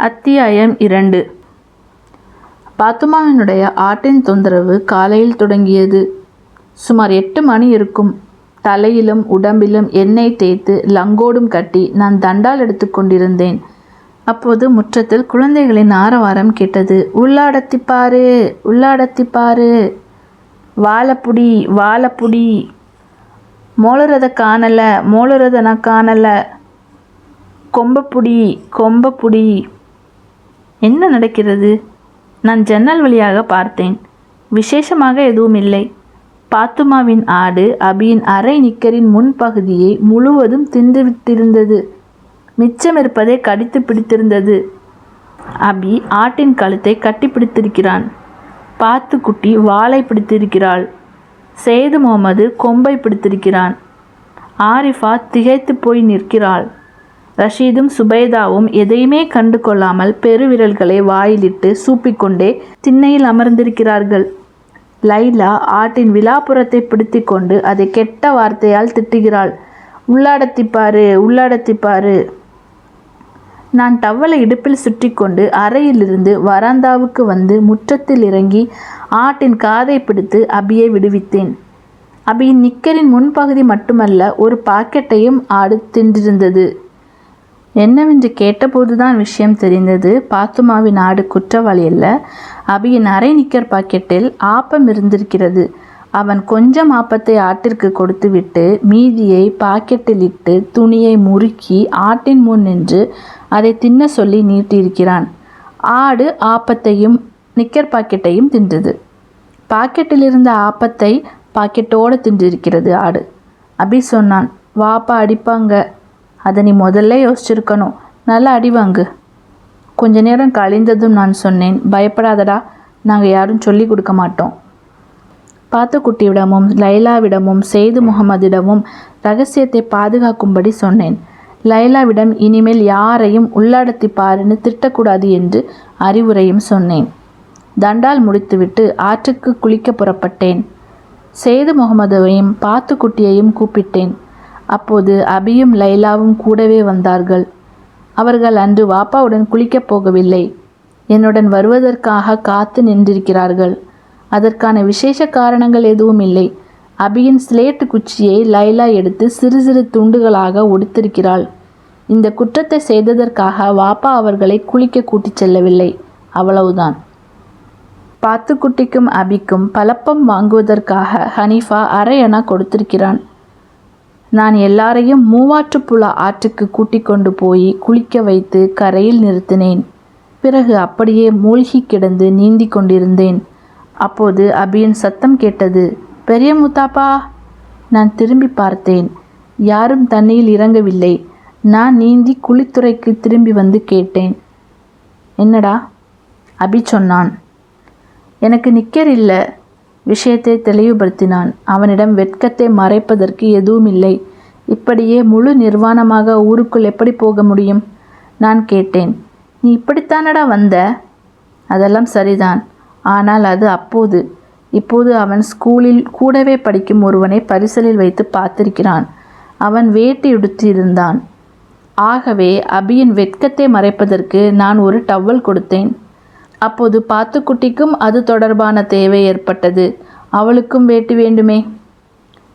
அத்தியாயம் இரண்டு. பாத்துமாவினுடைய ஆட்டின் தொந்தரவு காலையில் தொடங்கியது. சுமார் எட்டு மணி இருக்கும். தலையிலும் உடம்பிலும் எண்ணெய் தேய்த்து லங்கோடும் கட்டி நான் தண்டால் எடுத்துக்கொண்டிருந்தேன் அப்போது முற்றத்தில் குழந்தைகளின் ஆரவாரம் கேட்டது உள்ளாடத்திப்பாரு உள்ளாடத்திப்பாரு வாழப்புடி வாழப்புடி. வாழைப்புடி காணலை மோளுறத நான் காணலை. கொம்பப்புடி கொம்பப்புடி. என்ன நடக்கிறது? நான் ஜன்னல் வழியாக பார்த்தேன். விசேஷமாக எதுவும் இல்லை பாத்துமாவின் ஆடு அபியின் அரை நிக்கரின் முன்பகுதியை முழுவதும் தின்றுவிட்டிருந்தது. மிச்சம் இருப்பதை கடித்து பிடித்திருந்தது. அபி ஆட்டின் கழுத்தை கட்டி பிடித்திருக்கிறான். பாத்துக்குட்டி வாளை பிடித்திருக்கிறாள். சேது முகமது கொம்பை பிடித்திருக்கிறான். ஆரிஃபா திகைத்து போய் நிற்கிறாள். ரஷீதும் சுபைதாவும் எதையுமே கண்டு கொள்ளாமல் பெருவிரல்களை வாயிலிட்டு சூப்பிக்கொண்டே திண்ணையில் அமர்ந்திருக்கிறார்கள். லைலா ஆட்டின் விழாப்புறத்தை பிடித்து கொண்டு அதை கெட்ட வார்த்தையால் திட்டுகிறாள். உள்ளாடத்திப்பாரு உள்ளாடத்திப்பாரு நான் டவலை இடுப்பில் சுற்றி கொண்டு அறையிலிருந்து வராந்தாவுக்கு வந்து முற்றத்தில் இறங்கி ஆட்டின் காதை பிடித்து அபியை விடுவித்தேன். அபியின் நிக்கரின் முன்பகுதி மட்டுமல்ல ஒரு பாக்கெட்டையும் ஆடு தின்றிருந்தது. என்னவென்று கேட்டபோதுதான் விஷயம் தெரிந்தது. பாத்துமாவின் ஆடு குற்றவாளி அல்ல. அபியின் அரை நிக்கர் பாக்கெட்டில் ஆப்பம் இருந்திருக்கிறது. அவன் கொஞ்சம் ஆப்பத்தை ஆட்டிற்கு கொடுத்துவிட்டு மீதியை பாக்கெட்டில் இட்டு துணியை முறுக்கி ஆட்டின் முன் நின்று அதை தின்ன சொல்லி நீட்டியிருக்கிறான். ஆடு ஆப்பத்தையும் நிக்கர் பாக்கெட்டையும் தின்றது. பாக்கெட்டில் இருந்த ஆப்பத்தை பாக்கெட்டோடு தின்றிருக்கிறது ஆடு. அபி சொன்னான் வாப்பா அடிப்பாங்க. அதை நீ முதல்ல யோசிச்சிருக்கணும். நல்லா அடி வாங்கு. கொஞ்ச நேரம் கழிந்ததும் நான் சொன்னேன் பயப்படாதடா நாங்கள் யாரும் சொல்லி கொடுக்க மாட்டோம். பாத்துக்குட்டியிடமும் லைலாவிடமும் செய்து முகமதிடமும் ரகசியத்தை பாதுகாக்கும்படி சொன்னேன். லைலாவிடம் இனிமேல் யாரையும் உள்ளடத்தி பாருன்னு திட்டக்கூடாது என்று அறிவுரையும் சொன்னேன். தண்டால் முடித்துவிட்டு ஆற்றுக்கு குளிக்க புறப்பட்டேன். சேது முகமதுவையும் பாத்துக்குட்டியையும் கூப்பிட்டேன். அப்போது அபியும் லைலாவும் கூடவே வந்தார்கள். அவர்கள் அன்று வாப்பாவுடன் குளிக்கப் போகவில்லை. என்னுடன் வருவதற்காக காத்து நின்றிருக்கிறார்கள். அதற்கான விசேஷ காரணங்கள் எதுவும் இல்லை. அபியின் ஸ்லேட்டு குச்சியை லைலா எடுத்து சிறு சிறு துண்டுகளாக ஒடுத்திருக்கிறாள் இந்த குற்றத்தை செய்ததற்காக வாப்பா அவர்களை குளிக்க கூட்டிச் செல்லவில்லை. அவ்வளவுதான். பாத்துக்குட்டிக்கும் அபிக்கும் பலப்பம் வாங்குவதற்காக ஹனீஃபா அரையணா கொடுத்திருக்கிறான். நான் எல்லாரையும் மூவாற்றுப்புழா ஆற்றுக்கு கூட்டிக் கொண்டு போய் குளிக்க வைத்து கரையில் நிறுத்தினேன். பிறகு அப்படியே மூழ்கி கிடந்து நீந்தி கொண்டிருந்தேன். அப்போது அபியின் சத்தம் கேட்டது பெரிய முத்தாப்பா! நான் திரும்பி பார்த்தேன். யாரும் தண்ணியில் இறங்கவில்லை. நான் நீந்தி குளித்துறைக்கு திரும்பி வந்து கேட்டேன். என்னடா? அபி சொன்னான். எனக்கு நிக்கர் இல்லை விஷயத்தை தெளிவுபடுத்தினான். அவனிடம் வெட்கத்தை மறைப்பதற்கு எதுவும் இல்லை இப்படியே முழு நிர்வாணமாக ஊருக்குள் எப்படி போக முடியும்? நான் கேட்டேன். நீ இப்படித்தானடா வந்த? அதெல்லாம் சரிதான். ஆனால் அது அப்போது. இப்போது அவன் ஸ்கூலில் கூடவே படிக்கும் ஒருவனை பரிசலில் வைத்து பார்த்திருக்கிறான். அவன் வேட்டி உடுத்தியிருந்தான். ஆகவே அபியின் வெட்கத்தை மறைப்பதற்கு நான் ஒரு டவல் கொடுத்தேன். அப்போது பாத்துக்குட்டிக்கும் அது தொடர்பான தேவை ஏற்பட்டது. அவளுக்கும் வேட்டி வேண்டுமே.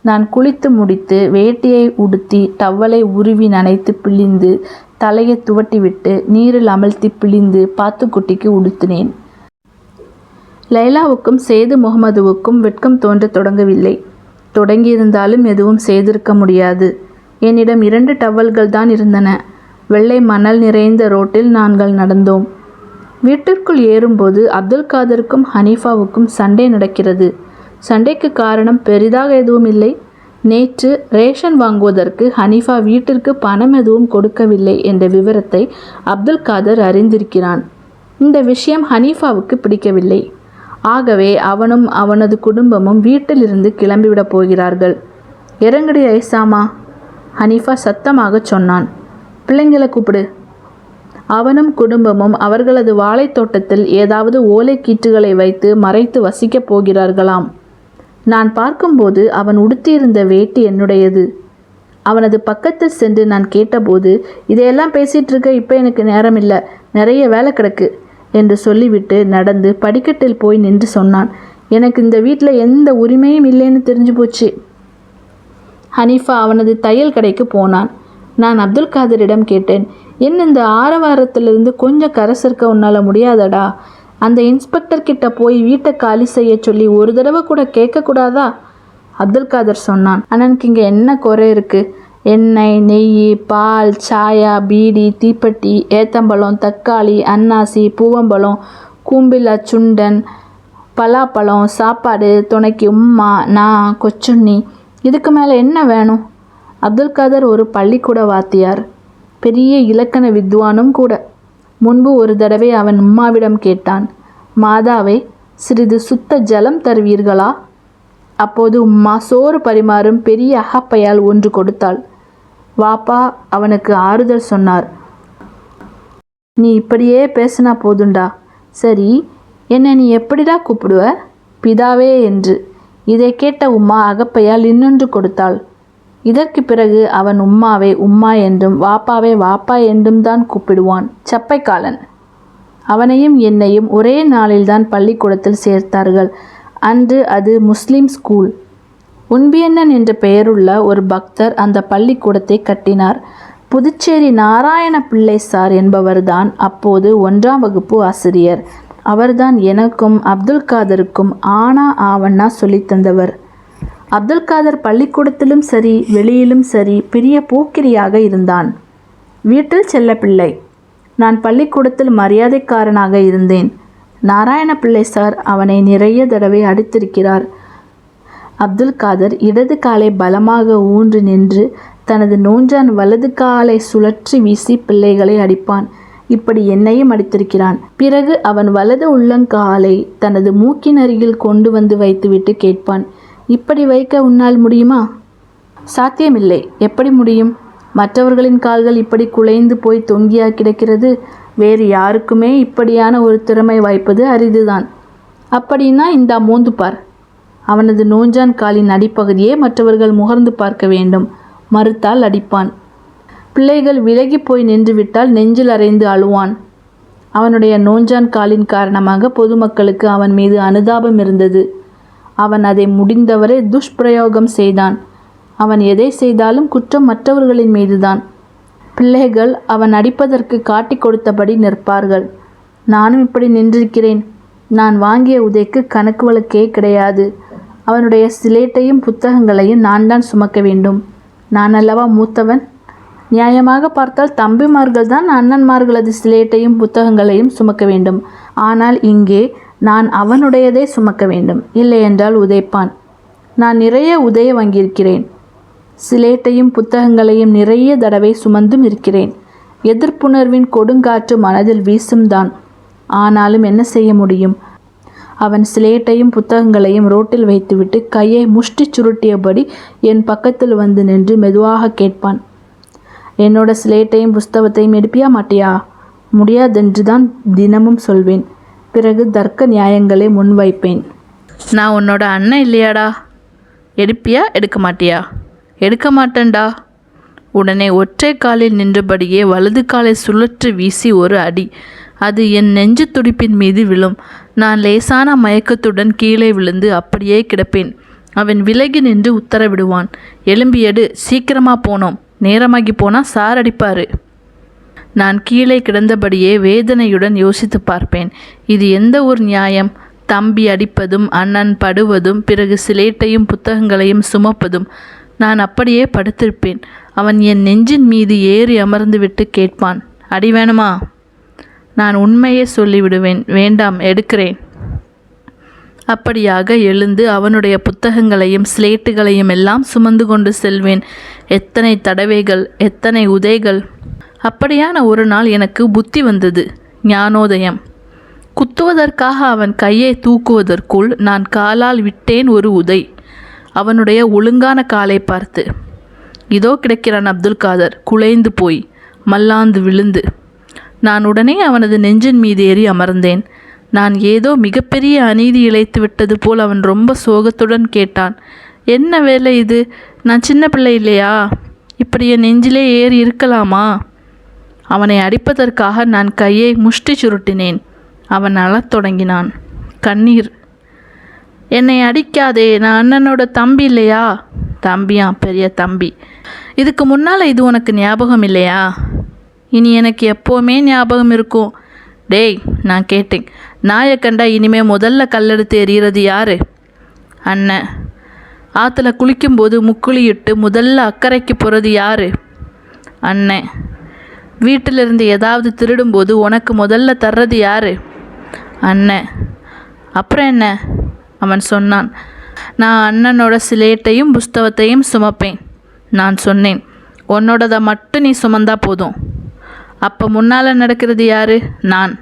நான் குளித்து முடித்து வேட்டியை உடுத்தி டவலை உருவி நனைத்து பிழிந்து தலையை துவட்டிவிட்டு நீரில் அமழ்த்தி பிழிந்து பாத்துக்குட்டிக்கு உடுத்தினேன். லைலாவுக்கும் சேது முகமதுவுக்கும் வெட்கம் தோன்றத் தொடங்கவில்லை. தொடங்கியிருந்தாலும் எதுவும் செய்திருக்க முடியாது. என்னிடம் இரண்டு டவல்கள் தான் இருந்தன. வெள்ளை மணல் நிறைந்த ரோட்டில் நாங்கள் நடந்தோம். வீட்டிற்குள் ஏறும்போது அப்துல் காதருக்கும் ஹனீஃபாவுக்கும் சண்டை நடக்கிறது. சண்டைக்கு காரணம் பெரிதாக எதுவும் இல்லை. நேற்று ரேஷன் வாங்குவதற்கு ஹனீஃபா வீட்டிற்கு பணம் எதுவும் கொடுக்கவில்லை என்ற விவரத்தை அப்துல் காதர் அறிந்திருக்கிறான். இந்த விஷயம் ஹனீஃபாவுக்கு பிடிக்கவில்லை. ஆகவே அவனும் அவனது குடும்பமும் வீட்டிலிருந்து கிளம்பிவிடப் போகிறார்கள். இறங்கடி ஐசாமா ஹனீஃபா சத்தமாக சொன்னான். பிள்ளைங்களை கூப்பிடு. அவனும் குடும்பமும் அவர்களது வாழைத் தோட்டத்தில் ஏதாவது ஓலைக்கீற்றுகளை வைத்து மறைத்து வசிக்கப் போகிறார்களாம். நான் பார்க்கும்போது அவன் உடுத்தியிருந்த வேட்டி என்னுடையது. அவனது பக்கத்தில் சென்று நான் கேட்டபோது இதையெல்லாம் பேசிகிட்டு இருக்க இப்போ எனக்கு நேரம் இல்லை நிறைய வேலை கிடக்கு என்று சொல்லிவிட்டு நடந்து படிக்கட்டில் போய் நின்று சொன்னான். எனக்கு இந்த வீட்டில் எந்த உரிமையும் இல்லைன்னு தெரிஞ்சு போச்சு. ஹனீஃபா அவனது தையல் கடைக்கு போனான். நான் அப்துல் காதரிடம் கேட்டேன். என்ன இந்த ஆரவாரத்திலிருந்து கொஞ்சம் கரை சேர்க்க உன்னால் முடியாதடா? அந்த இன்ஸ்பெக்டர் கிட்ட போய் வீட்டை காலி செய்ய சொல்லி ஒரு தடவை கூட கேட்கக்கூடாதா? அப்துல் காதர் சொன்னான். அண்ணனுக்கு இங்கே என்ன குறை இருக்குது எண்ணெய் நெய் பால் சாயா பீடி தீப்பெட்டி ஏத்தம்பழம் தக்காளி அன்னாசி பூவம்பழம் கூம்பிலா சுண்டன் பலாப்பழம் சாப்பாடு துணைக்கு உம்மா நான் கொச்சுண்ணி இதுக்கு மேலே என்ன வேணும்? அப்துல் காதர் ஒரு பள்ளிக்கூட வாத்தியார். பெரிய இலக்கண வித்வானும் கூட. முன்பு ஒரு தடவை அவன் உம்மாவிடம் கேட்டான் மாதாவை சிறிது சுத்த ஜலம் தருவீர்களா? அப்போது உம்மா சோறு பரிமாறும் பெரிய அகப்பையால் ஒன்று கொடுத்தாள். வாப்பா அவனுக்கு ஆறுதல் சொன்னார். நீ இப்படியே பேசினா போதுண்டா. சரி என்னை நீ எப்படிடா கூப்பிடுவ? பிதாவே என்று. இதை கேட்ட உம்மா அகப்பையால் இன்னொன்று கொடுத்தாள். இதற்கு பிறகு அவன் உம்மாவை உம்மா என்றும் வாப்பாவை வாப்பா என்றும் தான் கூப்பிடுவான். சப்பைக்காலன். அவனையும் என்னையும் ஒரே நாளில்தான் பள்ளிக்கூடத்தில் சேர்த்தார்கள். அன்று அது முஸ்லிம் ஸ்கூல். உன்பியண்ணன் என்ற பெயருள்ள ஒரு பக்தர் அந்த பள்ளிக்கூடத்தை கட்டினார். புதுச்சேரி நாராயண பிள்ளை சார் என்பவர்தான் அப்போது ஒன்றாம் வகுப்பு ஆசிரியர். அவர்தான் எனக்கும் அப்துல் காதருக்கும் ஆனா ஆவண்ணா சொல்லித்தந்தவர் தந்தவர். அப்துல் காதர் பள்ளிக்கூடத்திலும் சரி வெளியிலும் சரி பெரிய போக்கிரியாக இருந்தான். வீட்டில் செல்லப்பிள்ளை. நான் பள்ளிக்கூடத்தில் மரியாதைக்காரனாக இருந்தேன். நாராயண பிள்ளை சார் அவனை நிறைய தடவை அடித்திருக்கிறார். அப்துல் காதர் இடது காலை பலமாக ஊன்று நின்று தனது நோஞ்சான் வலது காலை சுழற்றி வீசி பிள்ளைகளை அடிப்பான். இப்படி என்னையும் அடித்திருக்கிறான். பிறகு அவன் வலது உள்ளங்காலை தனது மூக்கின் அருகில் கொண்டு வந்து வைத்துவிட்டு கேட்பான். இப்படி வைக்க உன்னால் முடியுமா? சாத்தியமில்லை. எப்படி முடியும்? மற்றவர்களின் கால்கள் இப்படி குலைந்து போய் தொங்கியா கிடக்கிறது? வேறு யாருக்குமே இப்படியான ஒரு திறமை வாய்ப்பது அரிதுதான். அப்படின்னா இந்தா மோந்து பார். அவனது நோஞ்சான் காலின் அடிப்பகுதியே மற்றவர்கள் முகர்ந்து பார்க்க வேண்டும். மறுத்தால் அடிப்பான். பிள்ளைகள் விலகி போய் நின்றுவிட்டால் நெஞ்சில் அறைந்து அழுவான். அவனுடைய நோஞ்சான் காலின் காரணமாக பொதுமக்களுக்கு அவன் மீது அனுதாபம் இருந்தது. அவன் அதை முடிந்தவரை துஷ்பிரயோகம் செய்தான். அவன் எதை செய்தாலும் குற்றம் மற்றவர்களின் மீதுதான். பிள்ளைகள் அவன் அடிப்பதற்கு காட்டிக் கொடுத்தபடி நிற்பார்கள். நானும் இப்படி நின்றிருக்கிறேன். நான் வாங்கிய உதைக்கு கணக்கு வழக்கே கிடையாது. அவனுடைய சிலேட்டையும் புத்தகங்களையும் நான் தான் சுமக்க வேண்டும். நான் அல்லவா மூத்தவன்? நியாயமாக பார்த்தால் தம்பிமார்கள் தான் அண்ணன்மார்களது சிலேட்டையும் புத்தகங்களையும் சுமக்க வேண்டும். ஆனால் இங்கே நான் அவனுடையதை சுமக்க வேண்டும். இல்லையென்றால் உதைப்பான். நான் நிறைய உதய வாங்கியிருக்கிறேன். சிலேட்டையும் புத்தகங்களையும் நிறைய தடவை சுமந்தும் இருக்கிறேன். எதிர்ப்புணர்வின் கொடுங்காற்று மனதில் வீசும் தான் ஆனாலும் என்ன செய்ய முடியும்? அவன் சிலேட்டையும் புத்தகங்களையும் ரோட்டில் வைத்துவிட்டு கையை முஷ்டி சுருட்டியபடி என் பக்கத்தில் வந்து நின்று மெதுவாக கேட்பான். என்னோட சிலேட்டையும் புஸ்தகத்தையும் எடுப்பியா மாட்டியா? முடியாதென்று தான் தினமும் சொல்வேன். பிறகு தர்க்க நியாயங்களை முன்வைப்பேன். நான் உன்னோட அண்ணன் இல்லையாடா? எடுப்பியா? எடுக்க மாட்டியா? எடுக்க மாட்டேன்டா. உடனே ஒற்றை காலில் நின்றபடியே வலது காலை சுழற்றி வீசி ஒரு அடி. அது என் நெஞ்சு துடிப்பின் மீது விழும். நான் லேசான மயக்கத்துடன் கீழே விழுந்து அப்படியே கிடப்பேன். அவன் விலகி நின்று உத்தரவிடுவான். எலும்பியடு சீக்கிரமாக போனோம். நேரமாகி போனால் சார் அடிப்பாரு நான் கீழே கிடந்தபடியே வேதனையுடன் யோசித்து பார்ப்பேன். இது எந்த ஒரு நியாயம்? தம்பி அடிப்பதும் அண்ணன் படுவதும் பிறகு சிலேட்டையும் புத்தகங்களையும் சுமப்பதும். நான் அப்படியே படுத்திருப்பேன். அவன் என் நெஞ்சின் மீது ஏறி அமர்ந்து விட்டு கேட்பான் அடி வேணுமா? நான் உண்மையே சொல்லிவிடுவேன். வேண்டாம் எடுக்கிறேன். அப்படியாக எழுந்து அவனுடைய புத்தகங்களையும் ஸ்லேட்டுகளையும் எல்லாம் சுமந்து கொண்டு செல்வேன். எத்தனை தடவைகள் எத்தனை உதைகள் அப்படியான ஒரு நாள் எனக்கு புத்தி வந்தது ஞானோதயம். குத்துவதற்காக அவன் கையை தூக்குவதற்குள் நான் காலால் விட்டேன் ஒரு உதை அவனுடைய ஒழுங்கான காலை பார்த்து. இதோ கிடக்கிறான் அப்துல் காதர் குலைந்து போய் மல்லாந்து விழுந்து. நான் உடனே அவனது நெஞ்சின் மீது ஏறி அமர்ந்தேன். நான் ஏதோ மிகப்பெரிய அநீதி இழைத்து விட்டது போல் அவன் ரொம்ப சோகத்துடன் கேட்டான் என்ன வேலை இது? நான் சின்ன பிள்ளை இல்லையா? இப்படி என் நெஞ்சிலே ஏறி இருக்கலாமா? அவனை அடிப்பதற்காக நான் கையை முஷ்டி சுருட்டினேன். அவன் அழத் தொடங்கினான். கண்ணீர் என்னை அடிக்காதே நான் அண்ணனோட தம்பி இல்லையா? தம்பியா பெரிய தம்பி. இதுக்கு முன்னால் இது உனக்கு ஞாபகம் இல்லையா? இனி எனக்கு எப்போவுமே ஞாபகம் இருக்கும். டேய் நான் கேட்டேன். நாயை கண்டா இனிமே முதல்ல கல்லெடுத்து எறிகிறது யாரு? அண்ணன். ஆற்றுல குளிக்கும்போது முக்குளியிட்டு முதல்ல அக்கறைக்கு போகிறது யாரு? அண்ணன். வீட்டிலிருந்து ஏதாவது திருடும்போது உனக்கு முதல்ல தர்றது யாரு? அண்ணன். அப்புறம் என்ன? அவன் சொன்னான் நான் அண்ணனோட சிலேட்டையும் புஸ்தகத்தையும் சுமப்பேன். நான் சொன்னேன் உன்னோடதை மட்டும் நீ சுமந்தா போதும். அப்போ முன்னால் நடக்கிறது யாரு? நான்.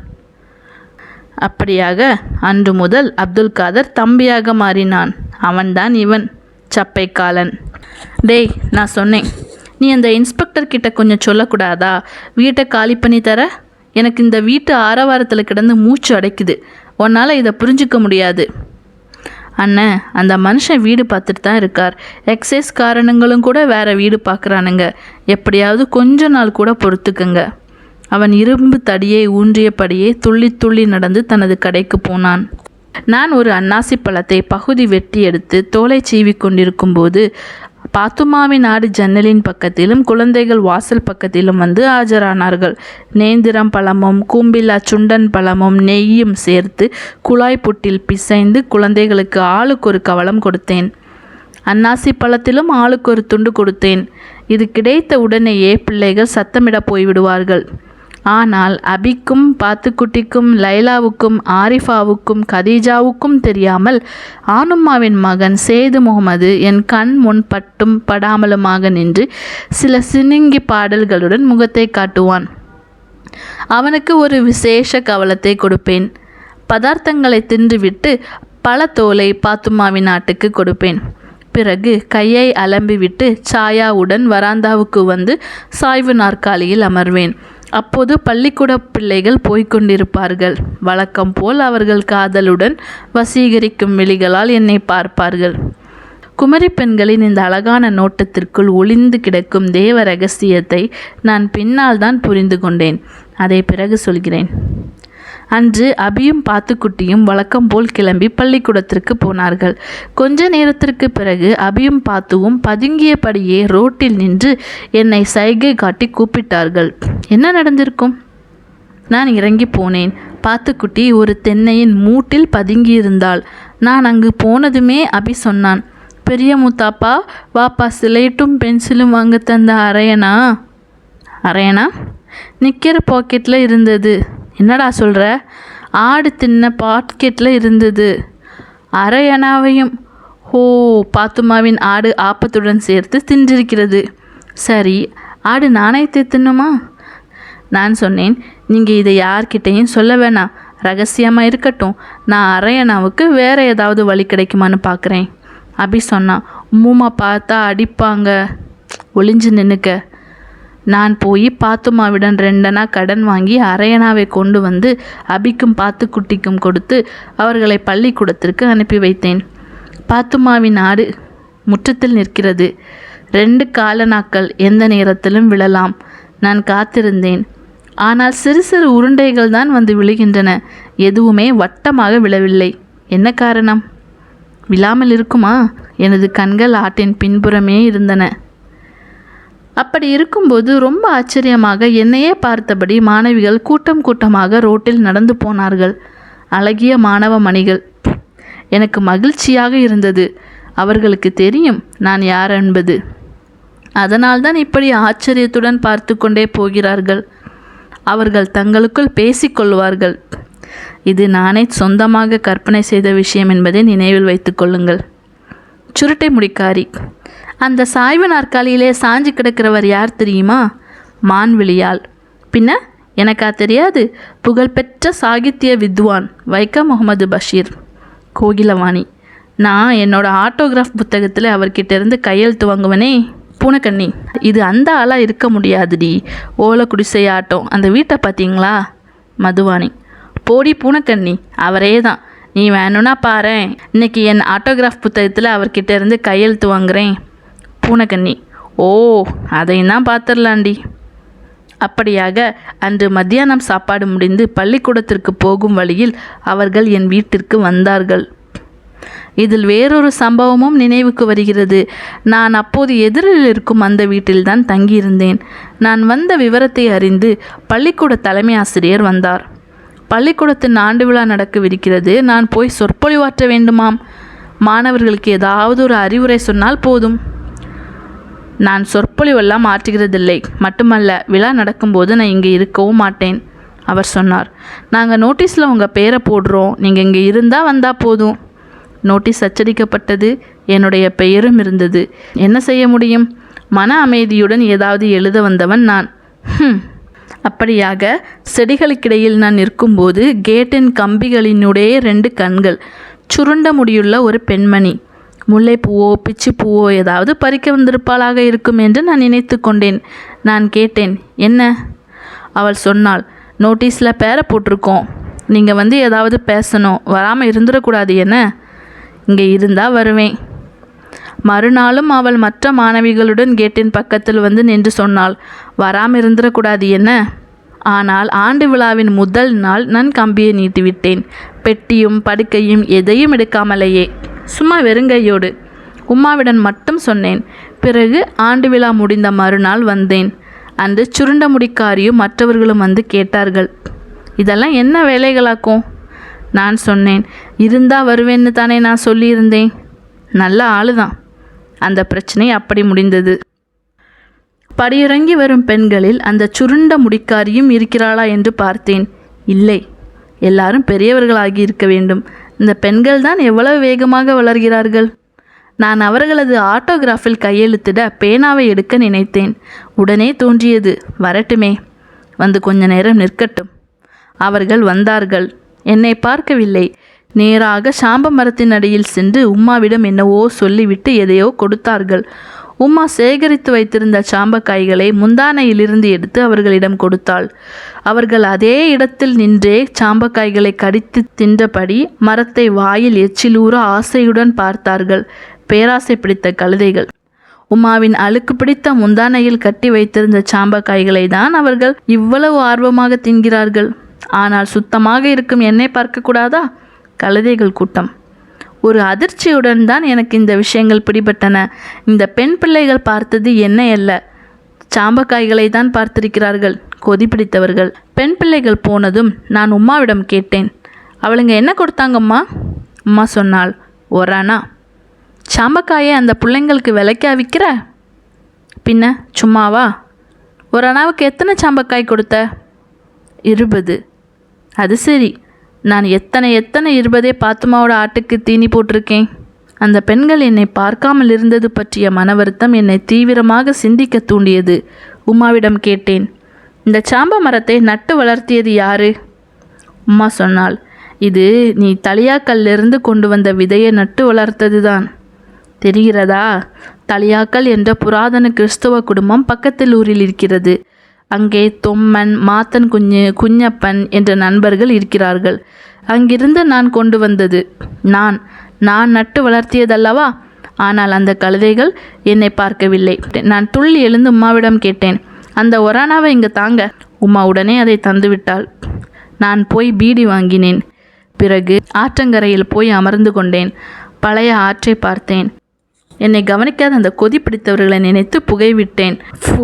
அப்படியாக அன்று முதல் அப்துல் காதர் தம்பியாக மாறினான். அவன்தான் இவன் சப்பைக்காலன். டேய் நான் சொன்னேன் நீ அந்த இன்ஸ்பெக்டர் கிட்ட கொஞ்சம் சொல்லக்கூடாதா? வீட்டை காலி பண்ணி தர? எனக்கு இந்த வீட்டு ஆரவாரத்தில் கிடந்து மூச்சு அடைக்குது. உன்னால் இதை புரிஞ்சுக்க முடியாது. அண்ணன் அந்த மனுஷன் வீடு பார்த்துட்டு தான் இருக்கார். எக்ஸைஸ் காரணங்களும் கூட வேற வீடு பார்க்குறானுங்க. எப்படியாவது கொஞ்ச நாள் கூட பொறுத்துக்குங்க. அவன் இரும்பு தடியை ஊன்றியபடியே துள்ளி துள்ளி நடந்து தனது கடைக்கு போனான். நான் ஒரு அன்னாசி பழத்தை பகுதி வெட்டி எடுத்து தோலை சீவி கொண்டிருக்கும்போது பாத்துமாவின் ஆடு ஜன்னலின் பக்கத்திலும் குழந்தைகள் வாசல் பக்கத்திலும் வந்து ஆஜரானார்கள். நேந்திரம் பழமும் கூம்பில்லா சுண்டன் பழமும் நெய்யும் சேர்த்து குழாய் புட்டில் பிசைந்து குழந்தைகளுக்கு ஆளுக்கு ஒரு கவலம் கொடுத்தேன். அன்னாசி பழத்திலும் ஆளுக்கு ஒரு துண்டு கொடுத்தேன். இது கிடைத்த உடனேயே பிள்ளைகள் சத்தமிட போய்விடுவார்கள். ஆனால் அபிக்கும் பாத்துக்குட்டிக்கும் லைலாவுக்கும் ஆரிஃபாவுக்கும் கதீஜாவுக்கும் தெரியாமல் ஆனும்மாவின் மகன் சேது முகமது என் கண் முன் பட்டும் படாமலுமாக நின்று சில சினிங்கி பாடல்களுடன் முகத்தை காட்டுவான். அவனுக்கு ஒரு விசேஷ கவலத்தை கொடுப்பேன். பதார்த்தங்களை தின்றுவிட்டு பல தோலை பாத்துமாவின் நாட்டுக்கு கொடுப்பேன். பிறகு கையை அலம்பிவிட்டு சாயாவுடன் வராந்தாவுக்கு வந்து சாய்வு நாற்காலியில் அமர்வேன். அப்போது பள்ளிக்கூட பிள்ளைகள் போய்க்கொண்டிருப்பார்கள். வழக்கம் போல் அவர்கள் காதலுடன் வசீகரிக்கும் விழிகளால் என்னை பார்ப்பார்கள். குமரி பெண்களின் இந்த அழகான நோட்டத்திற்குள் ஒளிந்து கிடக்கும் தேவ ரகசியத்தை நான் பின்னால் தான் புரிந்து கொண்டேன். அதை பிறகு சொல்கிறேன். அன்று அபியும் பாத்துக்குட்டியும் வழக்கம் போல் கிளம்பி பள்ளிக்கூடத்திற்கு போனார்கள். கொஞ்ச நேரத்திற்கு பிறகு அபியும் பாத்துவும் பதுங்கியபடியே ரோட்டில் நின்று என்னை சைகை காட்டி கூப்பிட்டார்கள். என்ன நடந்திருக்கும்? நான் இறங்கி போனேன். பாத்துக்குட்டி ஒரு தென்னையின் மூட்டில் பதுங்கியிருந்தாள். நான் அங்கு போனதுமே அபி சொன்னான். பெரிய முத்தாப்பா வாப்பா சிலைட்டும் பென்சிலும் வாங்க தந்த அரையனா? அரையனா? நிற்கிற பாக்கெட்டில் இருந்தது. என்னடா சொல்கிற ஆடு தின்ன பாக்கெட்டில் இருந்தது. அரையனாவையும் ஓ பாத்துமாவின் ஆடு ஆப்பத்துடன் சேர்த்து தின்றிருக்கிறது. சரி ஆடு நாணயத்தை தின்னுமா? நான் சொன்னேன் நீங்கள் இதை யார்கிட்டையும் சொல்ல வேணாம். ரகசியமாக இருக்கட்டும் நான் அரையனாவுக்கு வேறு ஏதாவது வழி கிடைக்குமான்னு பார்க்குறேன் அப்படி சொன்னான் உம்மா பார்த்தா அடிப்பாங்க. ஒளிஞ்சு நின்னுக்க. நான் போய் பாத்துமாவிடம் ரெண்டனா கடன் வாங்கி அரையனாவை கொண்டு வந்து அபிக்கும் பாத்துக்குட்டிக்கும் கொடுத்து அவர்களை பள்ளிக்கூடத்திற்கு அனுப்பி வைத்தேன். பாத்துமாவின் ஆடு முற்றத்தில் நிற்கிறது. ரெண்டு காலனாக்கள் எந்த நேரத்திலும் விழலாம். நான் காத்திருந்தேன். ஆனால் சிறு சிறு உருண்டைகள் தான் வந்து விழுகின்றன. எதுவுமே வட்டமாக விழவில்லை. என்ன காரணம்? விழாமல் இருக்குமா? எனது கண்கள் ஆட்டின் பின்புறமே இருந்தன. அப்படி இருக்கும்போது ரொம்ப ஆச்சரியமாக என்னையே பார்த்தபடி மாணவிகள் கூட்டம் கூட்டமாக ரோட்டில் நடந்து போனார்கள். அழகிய மாணவ மணிகள். எனக்கு மகிழ்ச்சியாக இருந்தது. அவர்களுக்கு தெரியும் நான் யார் என்பது. அதனால்தான் இப்படி ஆச்சரியத்துடன் பார்த்து கொண்டே போகிறார்கள். அவர்கள் தங்களுக்குள் பேசிக்கொள்வார்கள் இது நானே சொந்தமாக கற்பனை செய்த விஷயம் என்பதை நினைவில் வைத்துக்கொள்ளுங்கள் சுருட்டை முடிக்காரி. அந்த சாய்வு நாற்காலியிலே சாஞ்சு கிடக்கிறவர் யார் தெரியுமா? மான்விழியாள் பின்ன எனக்கா தெரியாது புகழ்பெற்ற சாகித்ய வித்வான் வைக்கம் முகமது பஷீர். கோகிலவாணி. நான் என்னோட ஆட்டோகிராஃப் புத்தகத்தில் அவர்கிட்ட இருந்து கையெழுத்து வாங்குவனே பூனைக்கண்ணி. இது அந்த ஆளாக இருக்க முடியாதுடி. ஓலை குடிசை ஆட்டம் அந்த வீட்டை பார்த்தீங்களா மதுவாணி. போடி பூனைக்கண்ணி. அவரே தான் நீ வேணும்னா பாரேன். இன்னைக்கு என் ஆட்டோகிராஃப் புத்தகத்தில் அவர்கிட்ட இருந்து கையெழுத்து வாங்குறேன். பூனைக்கண்ணி. ஓ அதையும் தான் பார்த்துடலாண்டி. அப்படியாக அன்று மத்தியானம் சாப்பாடு முடிந்து பள்ளிக்கூடத்திற்கு போகும் வழியில் அவர்கள் என் வீட்டிற்கு வந்தார்கள். இதில் வேறொரு சம்பவமும் நினைவுக்கு வருகிறது. நான் அப்போது எதிரில் இருக்கும் அந்த வீட்டில்தான் தங்கியிருந்தேன். நான் வந்த விவரத்தை அறிந்து பள்ளிக்கூட தலைமை ஆசிரியர் வந்தார். பள்ளிக்கூடத்தின் ஆண்டு விழா நடக்கவிருக்கிறது. நான் போய் சொற்பொழிவாற்ற வேண்டுமாம். மாணவர்களுக்கு ஏதாவது ஒரு அறிவுரை சொன்னால் போதும். நான் சொற்பொழிவெல்லாம் ஆற்றுகிறதில்லை. மட்டுமல்ல விழா நடக்கும்போது நான் இங்கே இருக்கவும் மாட்டேன். அவர் சொன்னார் நாங்கள் நோட்டீஸில் உங்கள் பேரை போடுறோம். நீங்கள் இங்கே இருந்தால் வந்தால் போதும். நோட்டீஸ் அச்சடிக்கப்பட்டது. என்னுடைய பெயரும் இருந்தது. என்ன செய்ய முடியும்? மன அமைதியுடன் ஏதாவது எழுத வந்தவன் நான். ஹம். அப்படியாக செடிகளுக்கிடையில் நான் நிற்கும்போது கேட்டின் கம்பிகளினுடைய ரெண்டு கண்கள் சுருண்ட முடியுள்ள ஒரு பெண்மணி முல்லைப்பூவோ பிச்சுப்பூவோ ஏதாவது பறிக்க வந்திருப்பாளாக இருக்கும் என்று நான் நினைத்து கொண்டேன். நான் கேட்டேன் என்ன? அவள் சொன்னாள் நோட்டீஸில் பேரை போட்டிருக்கோம். நீங்கள் வந்து ஏதாவது பேசணும் வராமல் இருந்துடக்கூடாது என்ன? இங்கே இருந்தால் வருவேன். மறுநாளும் அவள் மற்ற மாணவிகளுடன் கேட்டின் பக்கத்தில் வந்து நின்று சொன்னாள் வராமல் இருந்துடக்கூடாது என்ன? ஆனால் ஆண்டு விழாவின் முதல் நாள் நான் கம்பியை நீட்டிவிட்டேன். பெட்டியும் படுக்கையும் எதையும் எடுக்காமலேயே. சும்மா வெறுங்கையோடு. உம்மாவிடன் மட்டும் சொன்னேன் பிறகு ஆண்டு விழா முடிந்த மறுநாள் வந்தேன். அன்று சுருண்ட முடிக்காரியும் மற்றவர்களும் வந்து கேட்டார்கள் இதெல்லாம் என்ன வேலைகளாக்கும்? நான் சொன்னேன் இருந்தா வருவேன்னு தானே நான் சொல்லியிருந்தேன். நல்ல ஆளுதான். அந்த பிரச்சனை அப்படி முடிந்தது. படியிறங்கி வரும் பெண்களில் அந்த சுருண்ட முடிக்காரியும் இருக்கிறாளா என்று பார்த்தேன் இல்லை எல்லாரும் பெரியவர்களாகி இருக்க வேண்டும். இந்த பெண்கள் தான் எவ்வளவு வேகமாக வளர்கிறார்கள். நான் அவர்களது ஆட்டோகிராஃபில் கையெழுத்திட பேனாவை எடுக்க நினைத்தேன். உடனே தோன்றியது வரட்டுமே வந்து கொஞ்ச நேரம் நிற்கட்டும். அவர்கள் வந்தார்கள். என்னை பார்க்கவில்லை. நேராக சாம்ப மரத்தின் அடியில் சென்று உம்மாவிடம் என்னவோ சொல்லிவிட்டு எதையோ கொடுத்தார்கள். உம்மா சேகரித்து வைத்திருந்த சாம்பக்காய்களை முந்தானையிலிருந்து எடுத்து அவர்களிடம் கொடுத்தாள். அவர்கள் அதே இடத்தில் நின்றே சாம்பக்காய்களை கடித்து தின்றபடி மரத்தை வாயில் எச்சிலூற ஆசையுடன் பார்த்தார்கள். பேராசை பிடித்த கழுதைகள். உமாவின் அழுக்கு பிடித்த முந்தானையில் கட்டி வைத்திருந்த சாம்பக்காய்களை தான் அவர்கள் இவ்வளவு ஆர்வமாக தின்கிறார்கள். ஆனால் சுத்தமாக இருக்கும் என்னை பார்க்கக்கூடாதா? கழுதைகள் கூட்டம். ஒரு அதிர்ச்சியுடன் தான் எனக்கு இந்த விஷயங்கள் பிடிபட்டன. இந்த பெண் பிள்ளைகள் பார்த்தது என்ன அல்ல. சாம்பக்காய்களை தான் பார்த்திருக்கிறார்கள் கொதி பிடித்தவர்கள். பெண் பிள்ளைகள் போனதும் நான் உம்மாவிடம் கேட்டேன். அவளுங்க என்ன கொடுத்தாங்கம்மா? அம்மா சொன்னாள் ஒரானா சாம்பக்காயை அந்த பிள்ளைங்களுக்கு விலைக்கா விற்கிற? பின்ன சும்மாவா? ஒரு அணாவுக்கு எத்தனை சாம்பக்காய் கொடுத்த? இருபது. அது சரி. நான் எத்தனை எத்தனை இருபதே பாத்துமாவோட ஆட்டுக்கு தீனி போட்டிருக்கேன். அந்த பெண்கள் என்னை பார்க்காமல் இருந்தது பற்றிய மன வருத்தம் என்னை தீவிரமாக சிந்திக்க தூண்டியது. உமாவிடம் கேட்டேன் இந்த சாம்ப மரத்தை நட்டு வளர்த்தியது யாரு? உமா சொன்னாள் இது நீ தலியாக்கல்லிருந்து கொண்டு வந்த விதையை நட்டு வளர்த்ததுதான். தெரிகிறதா? தலியாக்கல் என்ற புராதன கிறிஸ்தவ குடும்பம் பக்கத்தில் ஊரில் இருக்கிறது. அங்கே தொம்மன் மாத்தன் குஞ்சு குஞ்சப்பன் என்ற நண்பர்கள் இருக்கிறார்கள். அங்கிருந்து நான் கொண்டு வந்தது. நான் நான் நட்டு வளர்த்தியதல்லவா? ஆனால் அந்த கழுதைகள் என்னை பார்க்கவில்லை. நான் துள்ளி எழுந்து உம்மாவிடம் கேட்டேன் அந்த ஒரானாவை இங்கே தாங்க. உம்மா உடனே அதை தந்துவிட்டாள். நான் போய் பீடி வாங்கினேன். பிறகு ஆற்றங்கரையில் போய் அமர்ந்து கொண்டேன். பழைய ஆற்றை பார்த்தேன். என்னை கவனிக்காத அந்த கொதி பிடித்தவர்களை நினைத்து புகைவிட்டேன். ஃபு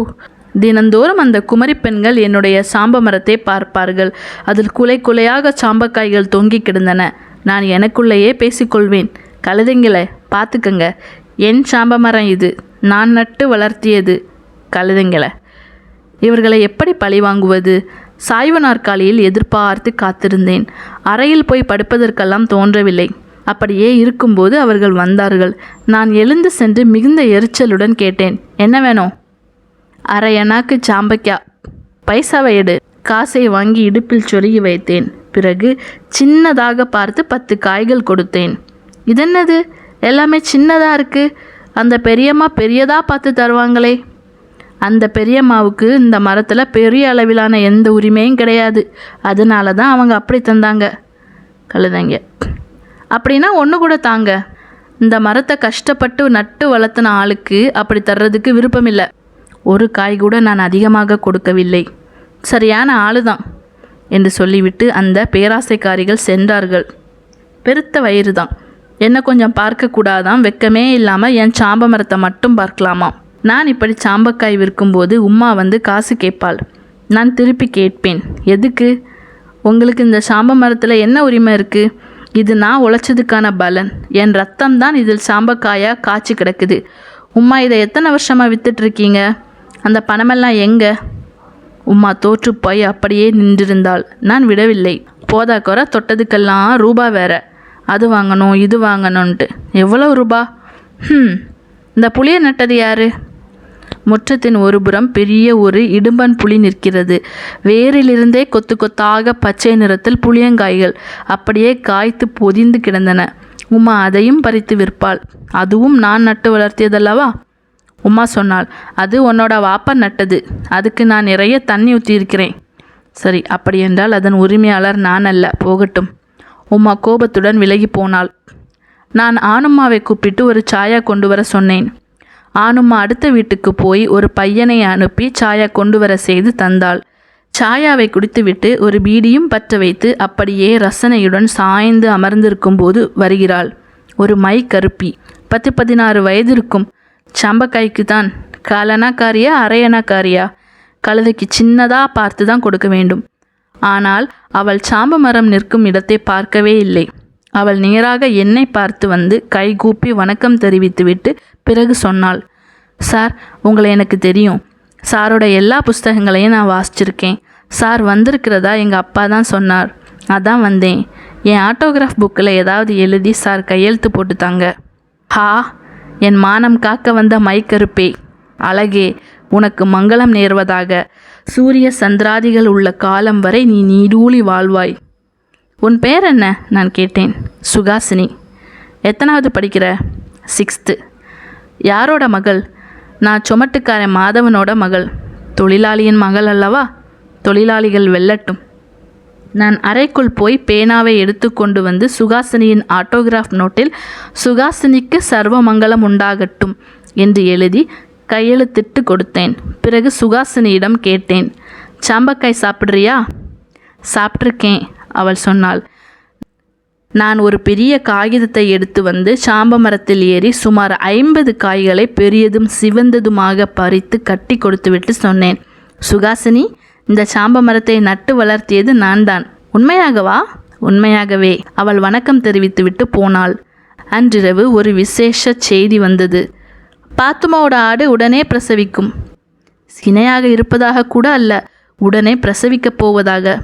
தினந்தோறும் அந்த குமரி பெண்கள் என்னுடைய சாம்ப மரத்தை பார்ப்பார்கள். அதில் குலை குலையாக சாம்பக்காய்கள் தொங்கி கிடந்தன. நான் எனக்குள்ளேயே பேசிக்கொள்வேன். கழுதைங்களே பார்த்துக்கங்க. என் சாம்ப மரம் இது. நான் நட்டு வளர்த்தியது. கழுதைங்களே. இவர்களை எப்படி பழி வாங்குவது? சாய்வு நாற்காலியில் எதிர்பார்த்து காத்திருந்தேன். அறையில் போய் படுப்பதற்கெல்லாம் தோன்றவில்லை. அப்படியே இருக்கும்போது அவர்கள் வந்தார்கள். நான் எழுந்து சென்று மிகுந்த எரிச்சலுடன் கேட்டேன். என்ன வேணும்? அரை அணாக்கு சாம்பக்கா. பைசாவை எடு. காசை வாங்கி இடுப்பில் சொருகி வைத்தேன். பிறகு சின்னதாக பார்த்து பத்து காய்கள் கொடுத்தேன். இதென்னது? எல்லாமே சின்னதாக இருக்கு. அந்த பெரியம்மா பெரியதாக பார்த்து தருவாங்களே. அந்த பெரியம்மாவுக்கு இந்த மரத்தில் பெரிய அளவிலான எந்த உரிமையும் கிடையாது. அதனால தான் அவங்க அப்படி தந்தாங்க. கழுதைங்க. அப்படின்னா ஒன்று கூட தாங்க. இந்த மரத்தை கஷ்டப்பட்டு நட்டு வளர்த்தின ஆளுக்கு அப்படி தர்றதுக்கு விருப்பமில்லை. ஒரு காய் கூட நான் அதிகமாக கொடுக்கவில்லை. சரியான ஆளுதான் என்று சொல்லிவிட்டு அந்த பேராசைக்காரிகள் சென்றார்கள். பெருத்த வயிறு தான் என்ன கொஞ்சம் பார்க்கக்கூடாதாம் வெக்கமே இல்லாமல் என் சாம்ப மரத்தை மட்டும் பார்க்கலாமா நான் இப்படி சாம்பக்காய் விற்கும்போது உம்மா வந்து காசு கேட்பாள். நான் திருப்பி கேட்பேன். எதுக்கு? உங்களுக்கு இந்த சாம்ப மரத்தில் என்ன உரிமை இருக்குது இது நான் உழைச்சதுக்கான பலன். என் ரத்தம் தான் இதில் சாம்பக்காயாக காய்ச்சி கிடக்குது. உம்மா இதை எத்தனை வருஷமாக வித்துட்ருக்கீங்க அந்த பணமெல்லாம் எங்கே? உம்மா தோற்று போய் அப்படியே நின்றிருந்தாள். நான் விடவில்லை. போதா குறை தொட்டதுக்கெல்லாம் ரூபா வேற. அது வாங்கணும் இது வாங்கணுன்ட்டு எவ்வளோ ரூபா? ம் இந்த புளியை நட்டது யாரு? முற்றத்தின் ஒருபுறம் பெரிய ஒரு இடும்பன் புளி நிற்கிறது. வேரிலிருந்தே கொத்து கொத்தாக பச்சை நிறத்தில் புளியங்காய்கள் அப்படியே காய்த்து பொதிந்து கிடந்தன. உமா அதையும் பறித்து விற்பாள். அதுவும் நான் நட்டு வளர்த்தியதல்லவா? உமா சொன்னாள் அது உன்னோட வாப்பன் நட்டது. அதுக்கு நான் நிறைய தண்ணி ஊற்றியிருக்கிறேன் சரி அப்படி என்றால் அதன் உரிமையாளர் நான் அல்ல. போகட்டும். உமா கோபத்துடன் விலகி போனாள். நான் ஆனும்மாவை கூப்பிட்டு ஒரு சாயா கொண்டு வர சொன்னேன். ஆனும்மா அடுத்த வீட்டுக்கு போய் ஒரு பையனை அனுப்பி சாயா கொண்டு வர செய்து தந்தாள். சாயாவை குடித்துவிட்டு ஒரு பீடியும் பற்ற வைத்து அப்படியே ரசனையுடன் சாய்ந்து அமர்ந்திருக்கும் போது வருகிறாள். ஒரு மை கருப்பி பத்து பதினாறு வயது இருக்கும் சம்பக்காய்க்கு தான் காலனாக்காரியா அரையனாக்காரியா? கழுதைக்கு சின்னதாக பார்த்து தான் கொடுக்க வேண்டும். ஆனால் அவள் சாம்ப மரம் நிற்கும் இடத்தை பார்க்கவே இல்லை. அவள் நேராக என்னை பார்த்து வந்து கைகூப்பி வணக்கம் தெரிவித்துவிட்டு பிறகு சொன்னாள் சார் உங்களை எனக்கு தெரியும். சாரோட எல்லா புஸ்தகங்களையும் நான் வாசிச்சிருக்கேன். சார் வந்திருக்கிறதா எங்கள் அப்பா தான் சொன்னார். அதான் வந்தேன். என் ஆட்டோகிராஃப் புக்கில் ஏதாவது எழுதி சார் கையெழுத்து போட்டுத்தாங்க. ஹா என் மானம் காக்க வந்த மைக்கருப்பே. அழகே உனக்கு மங்களம் நேர்வதாக. சூரிய சந்திராதிகள் உள்ள காலம் வரை நீ நீடூழி வாழ்வாய். உன் பேர் என்ன? நான் கேட்டேன். சுகாசினி. எத்தனாவது படிக்கிற? சிக்ஸ்த்து. யாரோட மகள்? நான் சுமட்டுக்காரன் மாதவனோட மகள். தொழிலாளியின் மகள் அல்லவா? தொழிலாளிகள் வெல்லட்டும். நான் அறைக்குள் போய் பேனாவை எடுத்துக்கொண்டு வந்து சுகாசினியின் ஆட்டோகிராஃப் நோட்டில் சுகாசினிக்கு சர்வமங்கலம் உண்டாகட்டும் என்று எழுதி கையெழுத்திட்டு கொடுத்தேன். பிறகு சுகாசினியிடம் கேட்டேன் சாம்பக்காய் சாப்பிட்றியா? சாப்பிட்ருக்கேன் அவள் சொன்னாள். நான் ஒரு பெரிய காகிதத்தை எடுத்து வந்து சாம்ப மரத்தில் ஏறி சுமார் ஐம்பது காய்களை பெரியதும் சிவந்ததுமாக பறித்து கட்டி கொடுத்துவிட்டு சொன்னேன். சுகாசினி இந்த சாம்ப மரத்தை நட்டு வளர்த்தியது நான் தான் உண்மையாகவா? உண்மையாகவே. அவள் வணக்கம் தெரிவித்துவிட்டு போனாள். அன்றிரவு ஒரு விசேஷ செய்தி வந்தது. பாத்துமாவோட ஆடு உடனே பிரசவிக்கும். சினையாக இருப்பதாக கூட அல்ல உடனே பிரசவிக்கப் போவதாக.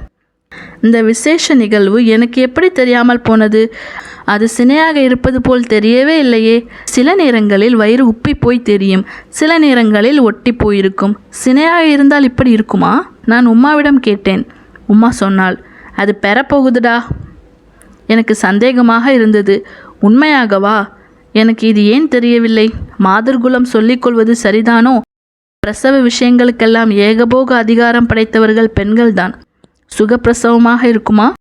இந்த விசேஷ நிகழ்வு எனக்கு எப்படி தெரியாமல் போனது? அது சினையாக இருப்பது போல் தெரியவே இல்லையே. சில நேரங்களில் வயிறு உப்பி போய் தெரியும். சில நேரங்களில் ஒட்டி போயிருக்கும். சினையாக இருந்தால் இப்படி இருக்குமா? நான் உம்மாவிடம் கேட்டேன். உம்மா சொன்னாள் அது பெறப்போகுதுடா. எனக்கு சந்தேகமாக இருந்தது. உண்மையாகவா? எனக்கு இது ஏன் தெரியவில்லை? மாதர்குலம் சொல்லிக்கொள்வது சரிதானோ? பிரசவ விஷயங்களுக்கெல்லாம் ஏகபோக அதிகாரம் படைத்தவர்கள் பெண்கள்தான். சுகப்பிரசவமாக இருக்குமா?